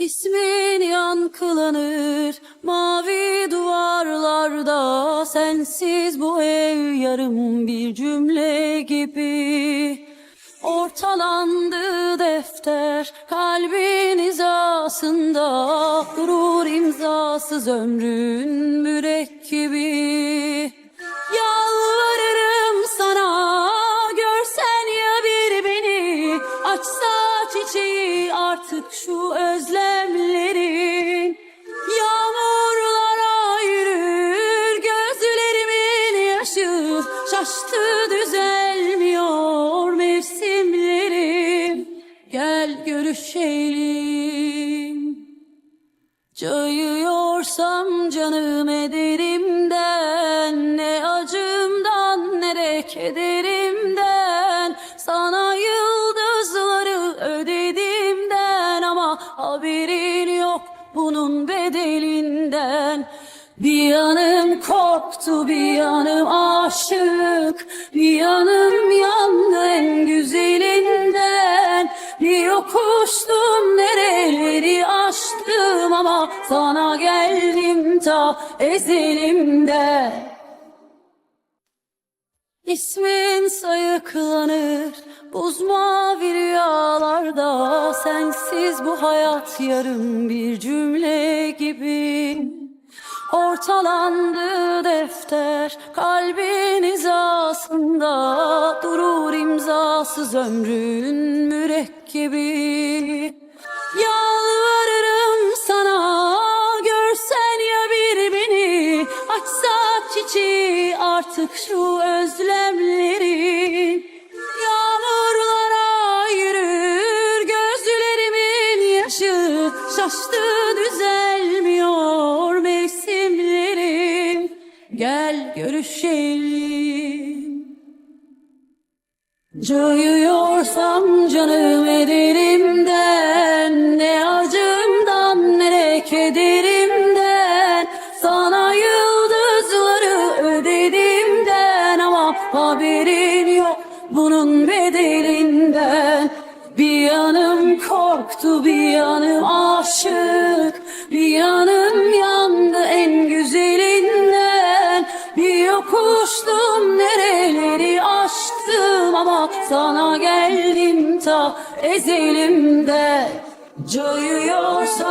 İsmin yankılanır mavi duvarlarda Sensiz bu ev yarım bir cümle gibi. Ortalandı defter kalbin hizasında Durur imzasız ömrün mürekkebi Yalvarırım sana görsen ya bir beni Açsa çiçeği artık şu Şaştı düzelmiyor mevsimlerim Gel görüşelim. Cayıyorsam canım ederimden Ne acımdan ne de kederimden. Sana yıldızları ödedimden Ama haberin yok bunun bedelinden bir yanım korktu, bir yanım aşık, bir yanım yandı en güzelinden. Bir yokuştum nereleri aştım ama sana geldim ta ezelimde. İsmin sayıklanır buz mavi rüyalarda Sensiz bu hayat yarım bir cümle gibi Ortalandı defter kalbin hizasında Durur imzasız ömrün mürekkebi. Yalvarırım sana görsen ya bir beni Açsa çiçeği artık şu özlemlerin Yağmurlara yürür gözlerimin yaşı Şaştı düzelmiyor Gel görüşelim. Cayıyorsam canım ederimden Ne acımdan ne de kederimden. Sana yıldızları ödedimden Ama haberin yok bunun bedelinden. Bir yanım korktu bir yanım aşık Bir yanım yandı Yokuştum nereleri aştım Ama sana geldim ta ezelimde Cayıyorsam